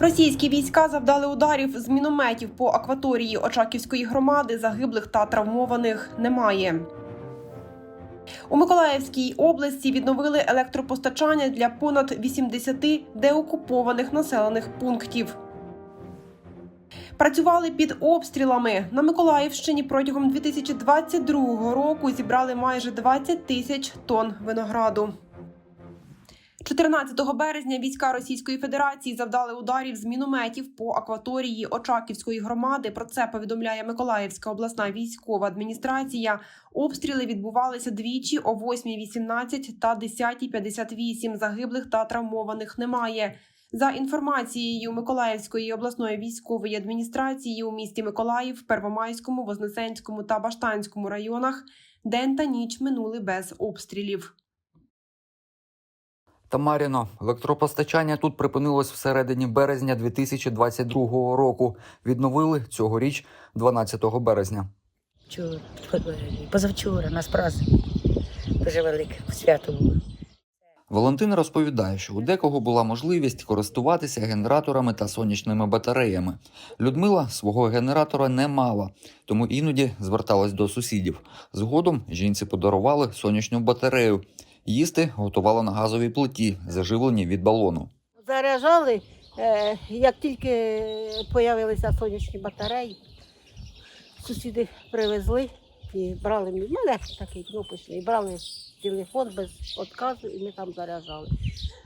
Російські війська завдали ударів з мінометів по акваторії Очаківської громади. Загиблих та травмованих немає. У Миколаївській області відновили електропостачання для понад 80 деокупованих населених пунктів. Працювали під обстрілами на Миколаївщині протягом 2022 року. Зібрали майже 20 тисяч тонн винограду. 14 березня війська Російської Федерації завдали ударів з мінометів по акваторії Очаківської громади. Про це повідомляє Миколаївська обласна військова адміністрація. Обстріли відбувалися двічі о 8.18 та 10.58. Загиблих та травмованих немає. За інформацією Миколаївської обласної військової адміністрації у місті Миколаїв, Первомайському, Вознесенському та Баштанському районах день та ніч минули без обстрілів. Тамаріно, електропостачання тут припинилось всередині березня 2022 року. Відновили цьогоріч 12 березня. Вчора, позавчора нас праздник дуже велике свято було. Валентина розповідає, що у декого була можливість користуватися генераторами та сонячними батареями. Людмила свого генератора не мала, тому іноді зверталась до сусідів. Згодом жінці подарували сонячну батарею. Їсти готувала на газовій плиті, заживлені від балону. Заряджали, е, як тільки з'явилися сонячні батареї, сусіди привезли і брали мій. Мене такий кнопочний, брали телефон без відказу і ми там заряджали.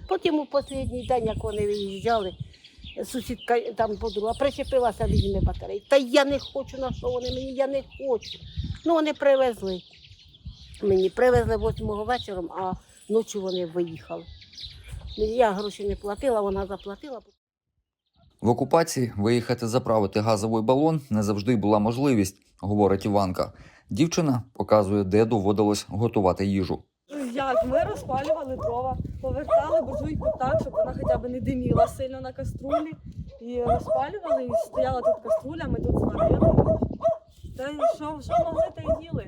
Потім у останній день, як вони виїжджали, сусідка там подруга причепилася візьми батареї. Та я не хочу, на що вони мені, я не хочу. Ну вони привезли. Мені привезли 8 вечором, а ночі вони виїхали. Я гроші не платила, вона заплатила. В окупації виїхати заправити газовий балон не завжди була можливість, говорить Іванка. Дівчина показує, де доводилось готувати їжу. Як ми розпалювали дрова, повертали буржуйку так, щоб вона хоча б не диміла сильно на каструлі. І розпалювали, і стояла тут каструля, ми тут зварили. Та що, що могли, та й їли.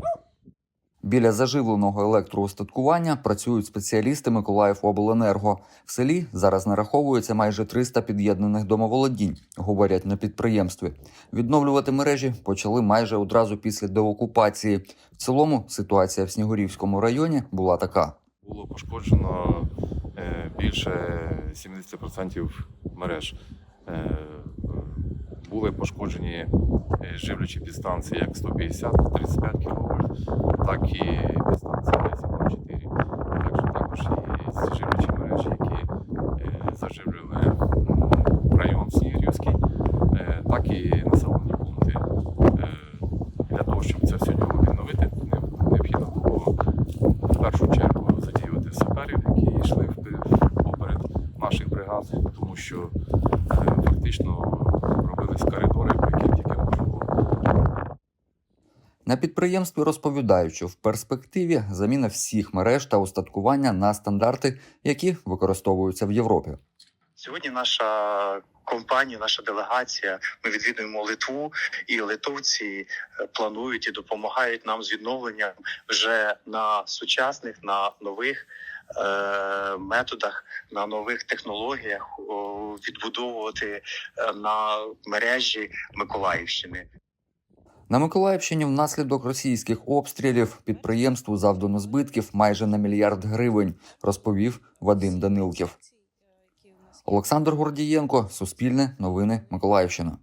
Біля заживленого електроустаткування працюють спеціалісти Миколаївобленерго. В селі зараз нараховується майже 300 під'єднаних домоволодінь, говорять на підприємстві. Відновлювати мережі почали майже одразу після деокупації. В цілому ситуація в Снігурівському районі була така. Було пошкоджено е, більше 70% мереж. Е, Були пошкоджені е, живлячі підстанції як 150-35 кВт, так і підстанції 1024. Так що також і живлячі мережі, які е, заживлювали район Снігирівський, е, так і населені пункти. Е, Для того, щоб це все відновити, необхідно було в першу чергу задіювати саперів, які йшли поперед наших бригад, тому що фактично робились коридори, по яким тільки можна було. На підприємстві розповідають, що в перспективі заміна всіх мереж та устаткування на стандарти, які використовуються в Європі. Сьогодні наша компанія, наша делегація. Ми відвідуємо Литву, і литовці е, планують і допомагають нам з відновленням вже на сучасних, на нових е- методах, на нових технологіях о, відбудовувати е, на мережі Миколаївщини. На Миколаївщині внаслідок російських обстрілів підприємству завдано збитків майже на мільярд гривень, розповів Вадим Данилків. Олександр Гордієнко, Суспільне, Новини, Миколаївщина.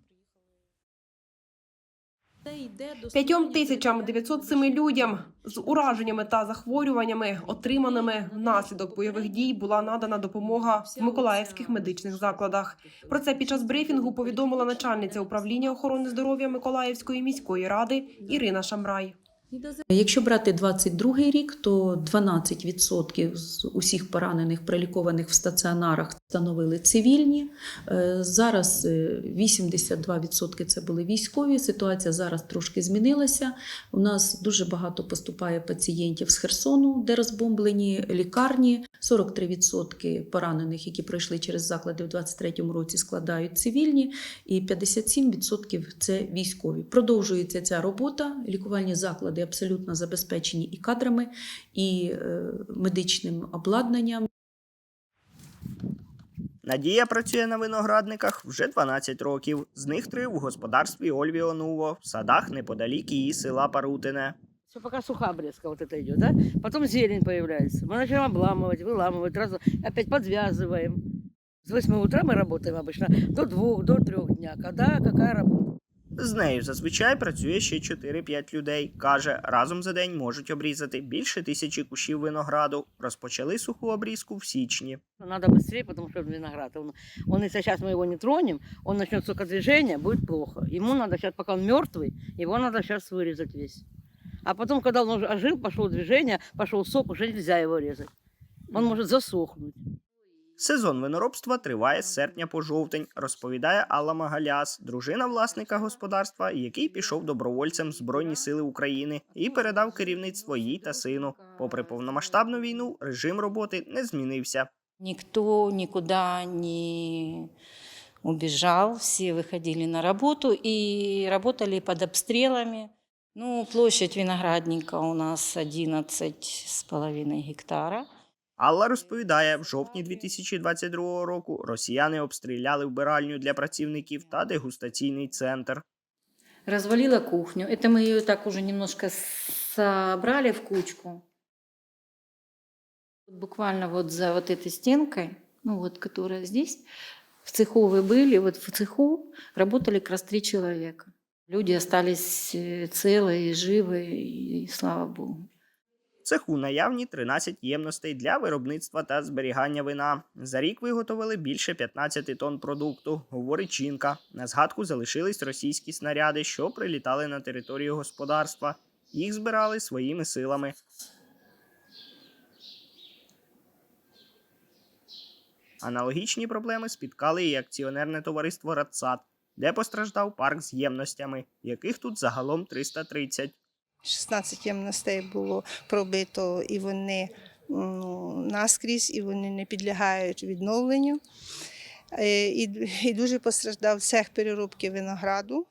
П'ятьом тисячам 907 людям з ураженнями та захворюваннями, отриманими внаслідок бойових дій, була надана допомога в миколаївських медичних закладах. Про це під час брифінгу повідомила начальниця управління охорони здоров'я Миколаївської міської ради Ірина Шамрай. Якщо брати 22 рік, то 12% з усіх поранених, прилікованих в стаціонарах, становили цивільні. Е, Зараз е, 82% це були військові. Ситуація зараз трошки змінилася. У нас дуже багато поступає пацієнтів з Херсону, де розбомблені лікарні. 43% поранених, які пройшли через заклади в 2023 році, складають цивільні, і 57% це військові. Продовжується ця робота. Лікувальні заклади абсолютно забезпечені і кадрами, і е, медичним обладнанням. Надія працює на виноградниках вже 12 років. З них три в господарстві Ольві Онуво, в садах неподалік її села Парутине. Все пока суха обрезка вот это идет, да? Потом зелень появляется. Мы начинаем обламывать, выламывать, раз, опять подвязываем. С 8 утра мы работаем обычно до 2, до 3 дня. Когда какая работа? З нею зазвичай працює ще 4-5 людей. Каже, разом за день можуть обрізати більше тисячі кущів винограду. Розпочали суху обрізку в січні. Надо быстрее, потому что виноград, он, он если сейчас мы его не тронем, он начнет сокодвижение, будет плохо. Ему надо сейчас, пока он мертвый, его надо сейчас вырезать весь. А потом, когда он уже ожил, пошло движение, пошел сок, уже нельзя его резать. Он может засохнуть. Сезон виноробства триває з серпня по жовтень, розповідає Алла Магаляс, дружина власника господарства, який пішов добровольцем Збройні Сили України і передав керівництво їй та сину. Попри повномасштабну війну, режим роботи не змінився. Никто никуда не убежал, все выходили на работу и работали под обстрелами. Ну, площадь виноградника у нас 11 с гектара. Алла розповідає, в жовтні 2022 року росіяни обстріляли вбиральню для працівників та дегустаційний центр. Развалила кухню. Это мы ее так уже немножко собрали в кучку. Буквально вот за вот этой стенкой, ну вот, которая здесь, в цеху вы были, вот в цеху работали как раз три человека. Люди остались э, целые, живы, и слава богу. Цеху наявні 13 ємностей для виробництва та зберігання вина. За рік виготовили більше 15 тонн продукту, говорить жінка. На згадку залишились російські снаряди, що прилітали на територію господарства. Їх збирали своїми силами. Аналогічні проблеми спіткали і акціонерне товариство Радсад, де постраждав парк з ємностями, яких тут загалом 330. 16 ємностей було пробито, і вони м, наскрізь, і вони не підлягають відновленню. Е, І, і дуже постраждав цех переробки винограду.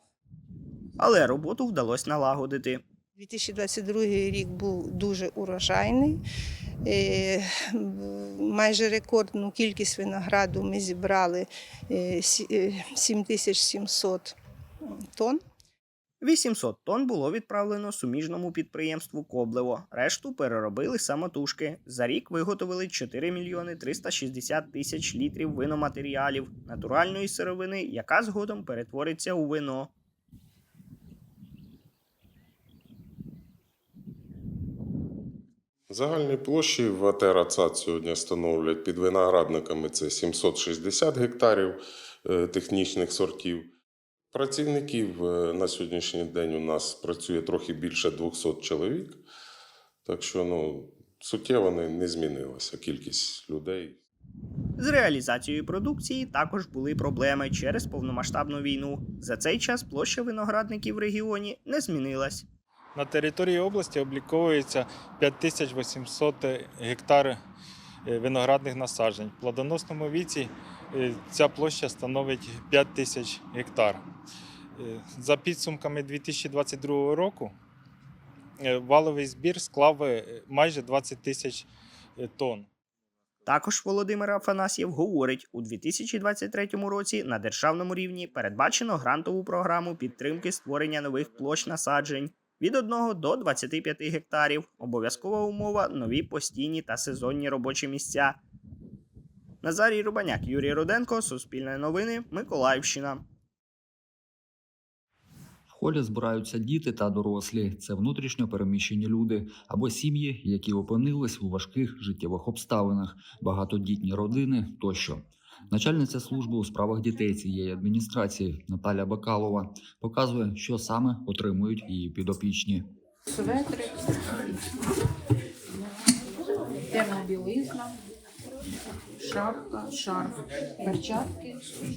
Але роботу вдалося налагодити. 2022 рік був дуже урожайний. Е, Майже рекордну кількість винограду ми зібрали е, сі- е, 7700 тонн. 800 тонн було відправлено суміжному підприємству Коблево. Решту переробили самотужки. За рік виготовили 4 мільйони 360 тисяч літрів виноматеріалів, натуральної сировини, яка згодом перетвориться у вино. Загальні площі в АТ «Рацат» сьогодні становлять під виноградниками це 760 гектарів е, технічних сортів. Працівників е, на сьогоднішній день у нас працює трохи більше 200 чоловік, так що ну, суттєво не, не змінилася кількість людей. З реалізацією продукції також були проблеми через повномасштабну війну. За цей час площа виноградників в регіоні не змінилась. На території області обліковується 5800 гектар е, виноградних насаджень. В плодоносному віці ця площа становить 5 тисяч гектар. Е, За підсумками 2022 року е, валовий збір склав е, майже 20 тисяч е, тонн. Також Володимир Афанасьєв говорить, у 2023 році на державному рівні передбачено грантову програму підтримки створення нових площ насаджень від 1 до 25 гектарів. Обов'язкова умова нові постійні та сезонні робочі місця. Назарій Рубаняк, Юрій Руденко, Суспільне новини, Миколаївщина. В холі збираються діти та дорослі. Це внутрішньо переміщені люди або сім'ї, які опинились у важких життєвих обставинах, багатодітні родини тощо. Начальниця служби у справах дітей цієї адміністрації Наталя Бакалова показує, що саме отримують її підопічні. Светри, термобілизна, шапка, шарф, перчатки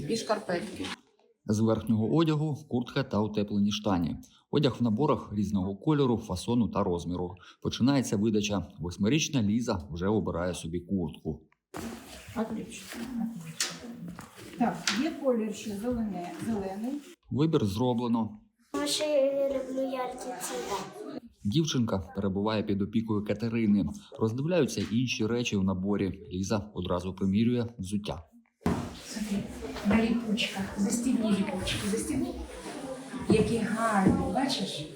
і шкарпетки. З верхнього одягу куртка та утеплені штані. Одяг в наборах різного кольору, фасону та розміру. Починається видача. Восьмирічна Ліза вже обирає собі куртку. Отлично. Так, є колір ще зелений. зелений. Вибір зроблено. Ще я люблю яркі цвіта. Дівчинка перебуває під опікою Катерини. Роздивляються інші речі в наборі. Ліза одразу примірює взуття. на ліпучках. Застібні ліпучки, застібні. Які гарні, бачиш?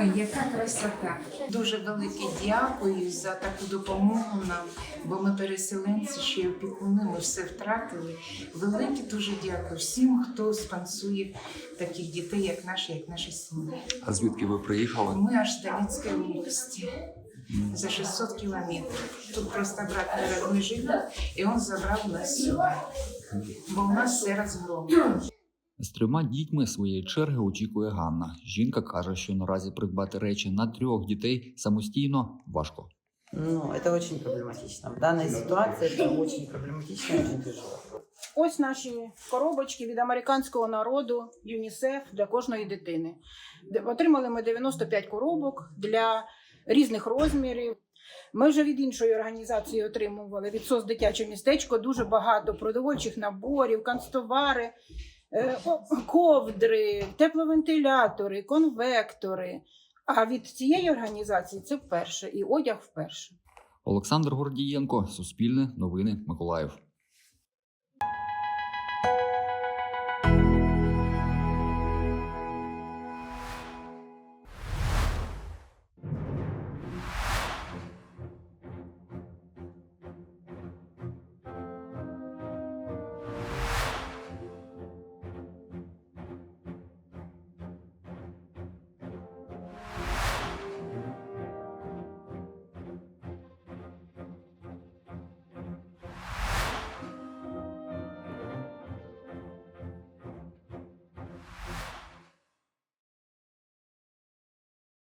Ой, яка красота! Дуже велике дякую за таку допомогу нам, бо ми переселенці, ще й опікуни, ми все втратили. Велике дуже дякую всім, хто спонсує таких дітей, як наші, як наші сім'ї. А звідки ви приїхали? Ми аж з Донецької області. За 600 километров. Тут просто брат мой родной живет, и он забрал нас сюда. Бо у нас все разгромлено. З трьома дітьми своєї черги очікує Ганна. Жінка каже, що наразі придбати речі на трьох дітей самостійно важко. Ну, это очень проблематично. В данной ситуации это очень проблематично очень тяжело. Ось наші коробочки від американського народу ЮНІСЕФ для кожної дитини. Де- Отримали ми 95 коробок для різних розмірів. Ми вже від іншої організації отримували від СОС дитяче містечко дуже багато продовольчих наборів, канцтовари, ковдри, тепловентилятори, конвектори. А від цієї організації це вперше і одяг вперше. Олександр Гордієнко, Суспільне, Новини, Миколаїв.